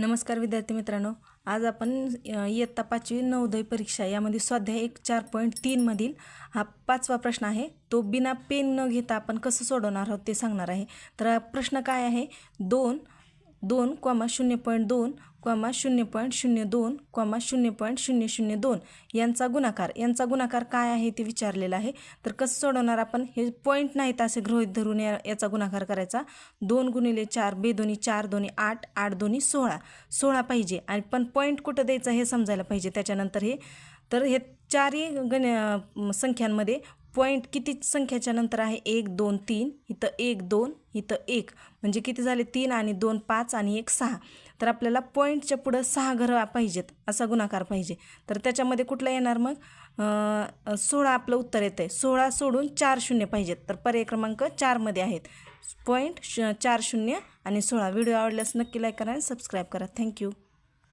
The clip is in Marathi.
नमस्कार विद्यार्थी मित्रांनो आज आपण इयत्ता पाचवी नवोदय परीक्षा यामध्ये स्वाध्याय एक चार पॉईंट तीनमधील हा पाचवा प्रश्न आहे. तो बिना पेन न घेता आपण कसं सोडवणार आहोत ते सांगणार आहे. तर प्रश्न काय आहे? दोन दोन कॉमा शून्य पॉईंट दोन क्वामा शून्य पॉईंट शून्य दोन क्वामा शून्य पॉईंट शून्य शून्य दोन यांचा गुणाकार. यांचा गुणाकार काय आहे ते विचारलेलं आहे. तर कसं सोडवणार आपण? हे पॉईंट नाहीत असे गृहित धरून या याचा गुणाकार करायचा. दोन गुणिले चार बे दोन्ही चार दोन्ही आठ आठ दोन्ही सोळा. सोळा पाहिजे. आणि पण पॉईंट कुठं द्यायचा हे समजायला पाहिजे. त्याच्यानंतर हे तर हे चारही गण संख्यांमध्ये पॉईंट किती संख्याच्या नंतर आहे? एक दोन तीन इथं एक दोन इथं एक. म्हणजे किती झाले? तीन आणि दोन पाच आणि एक सहा. तर आपल्याला पॉईंटच्या पुढं सहा घरं पाहिजेत असा गुणाकार पाहिजे. तर त्याच्यामध्ये कुठला येणार मग? सोळा आपलं उत्तर येतं आहे सोळा सोडून चार शून्य पाहिजेत. तर पर्याय क्रमांक चारमध्ये आहेत. पॉईंट श चार शून्य आणि सोळा. व्हिडिओ आवडल्यास नक्की लाईक करा आणि सबस्क्राईब करा. थँक्यू